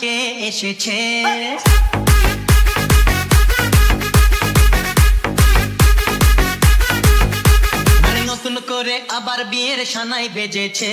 কে এসেছে। নতুন করে আবার বিয়ের সানাই বেজেছে।